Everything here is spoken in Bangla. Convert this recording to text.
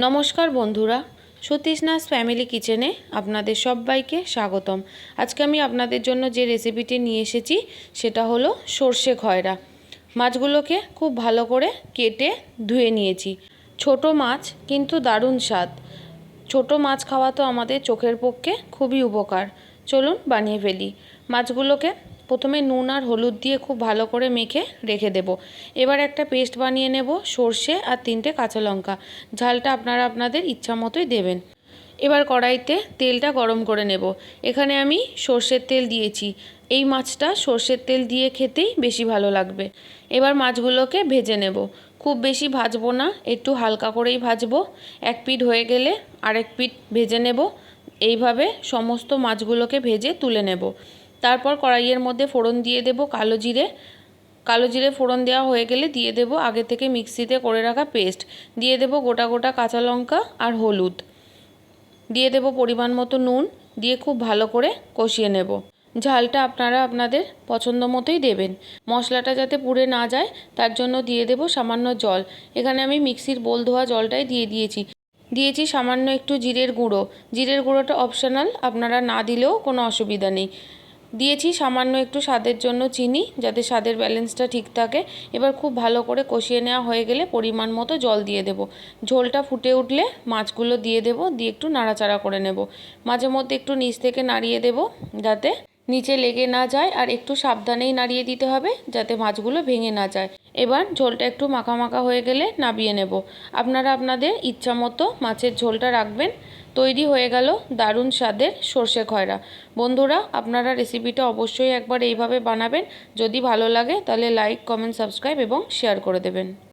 নমস্কার বন্ধুরা, সতীশনাথ ফ্যামিলি কিচেনে আপনাদের সবাইকে স্বাগতম। আজকে আমি আপনাদের জন্য যে রেসিপিটি নিয়ে এসেছি, সেটা হলো সর্ষে খয়রা। মাছগুলোকে খুব ভালো করে কেটে ধুয়ে নিয়েছি। ছোট মাছ, কিন্তু দারুণ স্বাদ। ছোট মাছ খাওয়া তো আমাদের চোখের পক্ষে খুবই উপকার। চলুন বানিয়ে ফেলি। মাছগুলোকে প্রথমে নুন আর হলুদ দিয়ে খুব ভালো করে মেখে রেখে দেব। এবার একটা পেস্ট বানিয়ে নেব, সর্ষে আর তিনটে কাঁচা লঙ্কা। ঝালটা আপনারা আপনাদের ইচ্ছা মতোই দেবেন। এবার কড়াইতে তেলটা গরম করে নেব। এখানে আমি সর্ষের তেল দিয়েছি। এই মাছটা সর্ষের তেল দিয়ে খেতেই বেশি ভালো লাগবে। এবার মাছগুলোকে ভেজে নেব। খুব বেশি ভাজবো না, একটু হালকা করেই ভাজবো। এক পিঠ হয়ে গেলে আরেক পিঠ ভেজে নেব। এইভাবে সমস্ত মাছগুলোকে ভেজে তুলে নেব। তারপর কড়াইয়ের মধ্যে ফোড়ন দিয়ে দেব কালো জিরে। কালো জিরে ফোড়ন দেওয়া হয়ে গেলে দিয়ে দেব আগে থেকে মিক্সিতে করে রাখা পেস্ট। দিয়ে দেব গোটা গোটা কাঁচা লঙ্কা আর হলুদ। দিয়ে দেব পরিমাণ মতো নুন। দিয়ে খুব ভালো করে কষিয়ে নেব। ঝালটা আপনারা আপনাদের পছন্দ মতোই দেবেন। মশলাটা যাতে পুড়ে না যায়, তার জন্য দিয়ে দেব সামান্য জল। এখানে আমি মিক্সির বোল ধোয়া জলটাই দিয়ে দিয়েছি। দিয়েছি সামান্য একটু জিরের গুঁড়ো। জিরের গুঁড়োটা অপশনাল, আপনারা না দিলেও কোনো অসুবিধা নেই। দিয়েছি, সামান্য একটু স্বাদের জন্য চিনি যাতে স্বাদের ব্যালেন্সটা ঠিক থাকে। এবার খুব ভালো করে কষিয়ে নেওয়া হয়ে গেলে পরিমাণ মতো জল দিয়ে দেব। ঝোলটা ফুটে উঠলে মাছগুলো দিয়ে দেব, দিয়ে একটু নাড়াচাড়া করে নেব। মাঝে মধ্যে একটু নিচ থেকে নাড়িয়ে দেব যাতে নিচে লেগে না যায় আর একটু সাবধানেই নাড়িয়ে দিতে হবে যাতে মাছগুলো ভেঙে না যায়। এবার ঝোলটা একটু মাখা মাখা হয়ে গেলে নাবিয়ে নেব। আপনারা আপনাদের ইচ্ছা মতো মাছের ঝোলটা রাখবেন। তৈরি হয়ে গেল দারুণ স্বাদের সর্ষে খয়রা। বন্ধুরা, আপনারা রেসিপিটা অবশ্যই একবার এইভাবে বানাবেন। যদি ভালো লাগে তাহলে লাইক, কমেন্ট, সাবস্ক্রাইব এবং শেয়ার করে দেবেন।